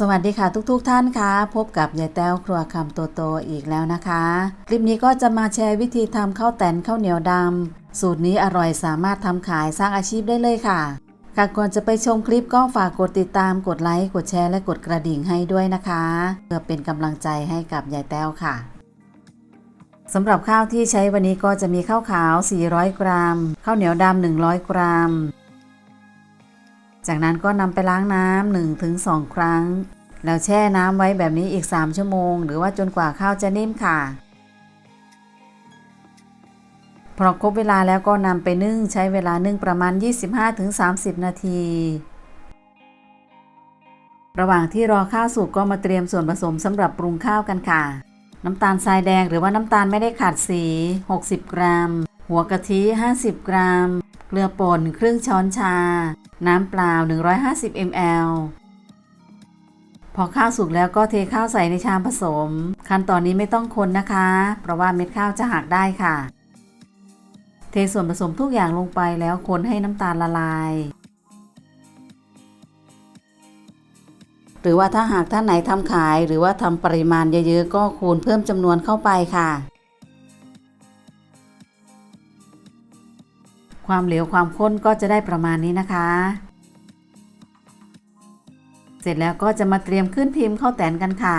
สวัสดีค่ะทุกๆทท่านคะพบกับยายแต้วครัวคำโตโตอีกแล้วนะคะ คลิปนี้ก็จะมาแชร์วิธีทำข้าวแตนข้าวเหนียวดำสูตรนี้อร่อยสามารถทำขายสร้างอาชีพได้เลยค่ะค่ะก่อนจะไปชมคลิปก็ฝากกดติดตามกดไลค์กดแชร์และกดกระดิ่งให้ด้วยนะคะ เพื่อเป็นกำลังใจให้กับยายแต้วค่ะสำหรับข้าวที่ใช้วันนี้ก็จะมีข้าวขาว 400 กรัม ข้าวเหนียวดำ 100 กรัม จากนั้นก็นำไปล้างน้ำ1ถึง2ครั้ง แล้วแช่น้ำไว้แบบนี้อีก 3 ชั่วโมง หรือว่าจนกว่าข้าวจะนิ่มค่ะ พอครบเวลาแล้วก็นำไปนึ่งใช้เวลานึ่งประมาณ 25-30 นาที ระหว่างที่รอข้าวสุกก็มาเตรียมส่วนผสมสำหรับปรุงข้าวกันค่ะ น้ำตาลทรายแดงหรือว่าน้ำตาลไม่ได้ขัดสี 60 กรัม หัวกะทิ 50 กรัม เกลือป่นครึ่งช้อนชา น้ำเปล่า 150 ml พอข้าวสุกแล้วก็เทข้าวใส่ในชามผสม ขั้นตอนนี้ไม่ต้องคนนะคะ เพราะว่าเม็ดข้าวจะหักได้ค่ะ เทส่วนผสมทุกอย่างลงไปแล้วคนให้น้ำตาลละลาย หรือว่าถ้าหากท่านไหนทำขายหรือว่าทำปริมาณเยอะๆ ก็คูณเพิ่มจำนวนเข้าไปค่ะ ความเหลวความข้นก็จะได้ประมาณนี้นะคะ เสร็จแล้วก็จะมาเตรียมขึ้นพิมพ์ข้าวแตนกันค่ะ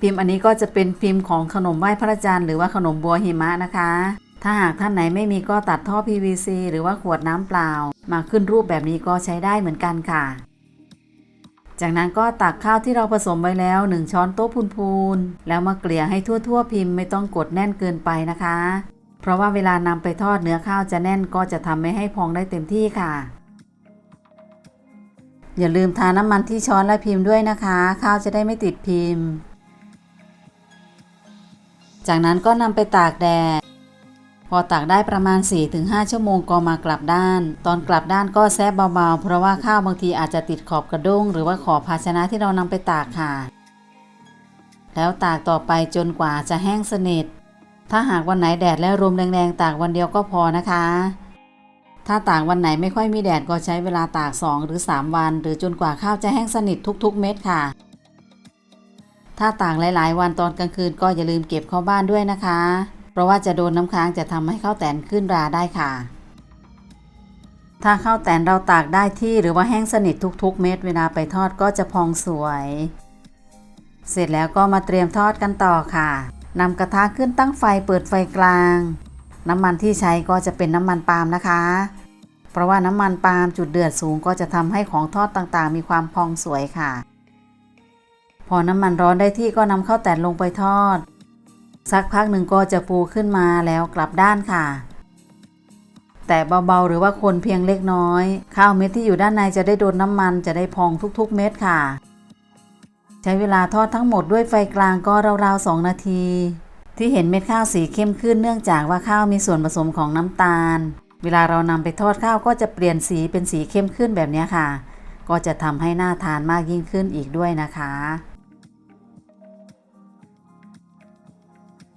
พิมพ์อันนี้ก็จะเป็นพิมพ์ของขนมไหว้พระจันทร์หรือว่าขนมบัวหิมะนะคะ ถ้าหากท่านไหนไม่มีก็ตัดท่อ PVC หรือว่าขวดน้ำเปล่า มาขึ้นรูปแบบนี้ก็ใช้ได้เหมือนกันค่ะ จากนั้นก็ตักข้าวที่เราผสมไว้แล้ว 1 ช้อนโต๊ะพูนๆแล้วมาเกลี่ยให้ทั่วๆ พิมพ์ไม่ต้องกดแน่นเกินไปนะคะ ราะว่าเวลานำไปทอดเนื้อข้าวจะแน่นก็จะทำไม่ให้พองได้เต็มที่ค่ะ อย่าลืมทาน้ำมันที่ช้อนและพิมพ์ด้วยนะคะ ข้าวจะได้ไม่ติดพิมพ์ จากนั้นก็นำไปตากแดด พอตากได้ประมาณ 4-5 ชั่วโมงก็มากลับด้าน ตอนกลับด้านก็แซะเบาๆ เพราะว่าข้าวบางทีอาจจะติดขอบกระด้ง หรือว่าขอบภาชนะที่เรานำไปตากค่ะ แล้วตากต่อไปจนกว่าจะแห้งสนิท ถ้าหากวันไหนแดดและลมแรงๆ ตากวันเดียวก็พอนะคะ ถ้าตากวันไหนไม่ค่อยมีแดดก็ใช้เวลาตาก 2 หรือ 3 วัน หรือจนกว่าข้าวจะแห้งสนิททุก ๆ เม็ดค่ะ ถ้าตากหลาย ๆ วันตอนกลางคืนก็อย่าลืมเก็บเข้าบ้านด้วยนะคะ เพราะว่าจะโดนน้ำค้างจะทำให้ข้าวแตนขึ้นราได้ค่ะ ถ้าข้าวแตนเราตากได้ที่หรือว่าแห้งสนิททุก ๆ เม็ดเวลาไปทอดก็จะพองสวย เสร็จแล้วก็มาเตรียมทอดกันต่อค่ะ นำกระทะขึ้นตั้งไฟเปิดไฟกลาง น้ำมันที่ใช้ก็จะเป็นน้ำมันปาล์มนะคะ เพราะว่าน้ำมันปาล์มจุดเดือดสูงก็จะทำให้ของทอดต่างๆ มีความพองสวยค่ะ พอน้ำมันร้อนได้ที่ก็นำข้าวแตนลงไปทอด สักพักหนึ่งก็จะฟูขึ้นมาแล้วกลับด้านค่ะ แต่เบาๆหรือว่าคนเพียงเล็กน้อย ข้าวเม็ดที่อยู่ด้านในจะได้โดนน้ำมันจะได้พองทุกๆ เม็ดค่ะ ช้เวลาทอดทั้งหมดด้วยไฟกลางก็ราวๆ 2 นาที ที่เห็นเม็ดข้าวสีเข้มขึ้นเนื่องจากว่าข้าวมีส่วนผสมของน้ำตาล เวลาเรานำไปทอดข้าวก็จะเปลี่ยนสีเป็นสีเข้มขึ้นแบบนี้ค่ะ ก็จะทำให้น่าทานมากยิ่งขึ้นอีกด้วยนะคะ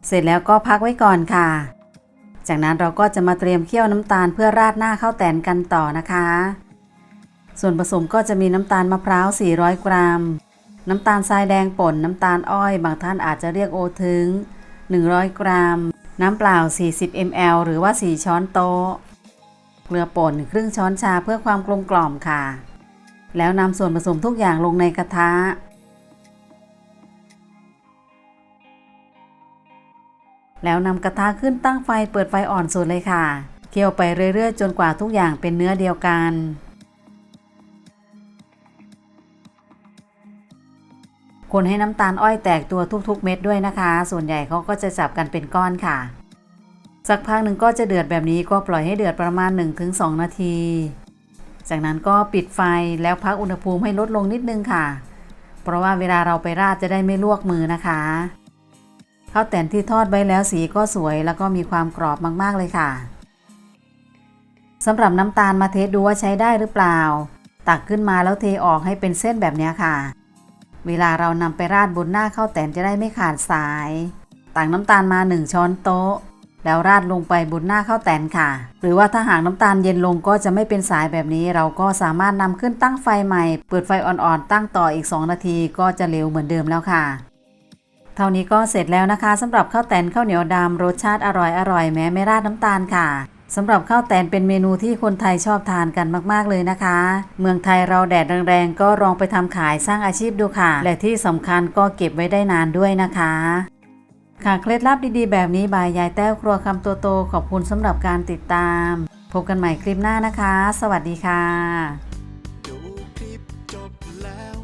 เสร็จแล้วก็พักไว้ก่อนค่ะ จากนั้นเราก็จะมาเตรียมเคี่ยวน้ำตาลเพื่อราดหน้าข้าวแตนกันต่อนะคะ ส่วนผสมก็จะมีน้ำตาลมะพร้าว 400 กรัม น้ำตาลทรายแดงป่น น้ำตาลอ้อย บางท่านอาจจะเรียกโอถึง 100 กรัม น้ำเปล่า 40 ml หรือว่า 4 ช้อนโต๊ะ เกลือป่นครึ่งช้อนชาเพื่อความกลมกล่อมค่ะ แล้วนำส่วนผสมทุกอย่างลงในกระทะแล้วนำกระทะขึ้นตั้งไฟเปิดไฟอ่อนสุดเลยค่ะ เคี่ยวไปเรื่อยๆ จนกว่าทุกอย่างเป็นเนื้อเดียวกัน คนให้น้ำตาลอ้อยแตกตัวทุกๆ เม็ดด้วยนะคะ ส่วนใหญ่เขาก็จะจับกันเป็นก้อนค่ะ สักพักหนึ่งก็จะเดือดแบบนี้ก็ปล่อยให้เดือดประมาณ 1-2 นาที จากนั้นก็ปิดไฟแล้วพักอุณหภูมิให้ลดลงนิดนึงค่ะ เพราะว่าเวลาเราไปราดจะได้ไม่ลวกมือนะคะข้าวแตนที่ทอดไว้แล้วสีก็สวยแล้วก็มีความกรอบมากๆเลยค่ะสำหรับน้ำตาลมาเทสดูว่าใช้ได้หรือเปล่า ตักขึ้นมาแล้วเทออกให้เป็นเส้นแบบนี้ค่ะ เวลาเรานำไปราดบนหน้าข้าวแตนจะได้ไม่ขาดสายตักน้ำตาลมา 1 ช้อนโต๊ะ แล้วราดลงไปบนหน้าข้าวแตนค่ะ หรือว่าถ้าหากน้ำตาลเย็นลงก็จะไม่เป็นสายแบบนี้ เราก็สามารถนำขึ้นตั้งไฟใหม่ เปิดไฟอ่อนๆ ตั้งต่ออีก 2 นาทีก็จะเหลวเหมือนเดิมแล้วค่ะ เท่านี้ก็เสร็จแล้วนะคะสำหรับข้าวแตนข้าวเหนียวดำรสชาติอร่อยๆแม้ไม่ราดน้ำตาลค่ะ สำหรับข้าวแตนเป็นเมนูที่คนไทยชอบทานกันมาก ๆ เลยนะคะ เมืองไทยเราแดดแรงๆ ก็ลองไปทำขายสร้างอาชีพดูค่ะ และที่สำคัญก็เก็บไว้ได้นานด้วยนะคะ ค่ะเคล็ดลับดีๆ แบบนี้บายยายแต้วครัวคำตัวโตขอบคุณสำหรับการติดตาม พบกันใหม่คลิปหน้านะคะ สวัสดีค่ะ ดูคลิปจบแล้ว